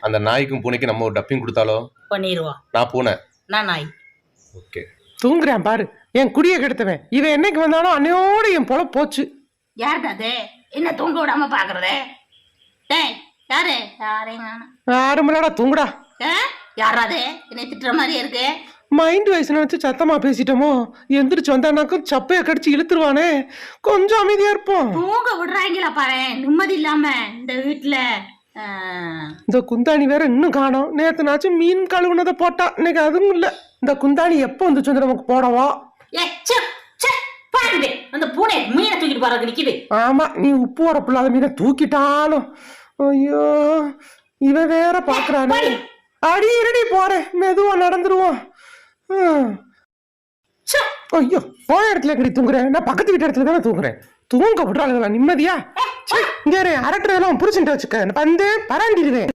அந்த நாய்க்கும் பூனைக்கும் நம்ம ஒரு டப்பிங் கொடுத்தாலோ? பண்ணிடுவோம் நான் பூனை. நான் நாய். ஓகே தூங்குறேன் பாரு. என் குடிய கெடுத்தவன். இவன் என்னைக்கு வந்தாலும் அன்னையோட என் பொல போச்சு. யாருடா அது என்ன தூங்க விடாம பாக்குறது? டேய் யாரு? காணோம். ஆரம்பலடா தூங்குடா. ஆ? யாரா அது? என்னை திட்டுற மாதிரியே இருக்கு. மைண்ட் வயசு நினைச்சு சத்தமா பேசிட்டோமோ? எந்திரிச்சு வந்தானாக்கும் சப்பைய கடிச்சு இழுத்துருவானே. கொஞ்சம் அமைதியா இருப்போம். தூங்க விடுறாங்களா பாரு நிம்மதி இல்லாம இந்த வீட்டுல இந்த குந்தாணி வேற இன்னும் காணோம். நேத்துனாச்சும் மீன் கழுவுனதை போட்டா இன்னைக்கு அதுவும் இல்ல. இந்த குந்தாணி எப்போ வந்துச்சு வந்து நமக்கு போடவா? அந்த பூனை மீனை தூக்கிட்டு போறதுக்கு நிக்குது. ஆமா நீ உப்பு உரப்பில்லாத மீனை தூக்கிட்டாலும். ஐயோ இவன் வேற பாக்குறானே. அடி இருடி போறேன். மெதுவா நடந்துருவோம். ஐயோ போய இடத்துல கடி தூங்குறேன்? நான் பக்கத்து வீட்டு இடத்துல தானே தூங்குறேன். தூங்க விடுறாங்களா நிம்மதியா? இங்க அரட்டுறதெல்லாம் புரிச்சுட்டு வச்சுக்க. வந்து பராண்டிடுவேன்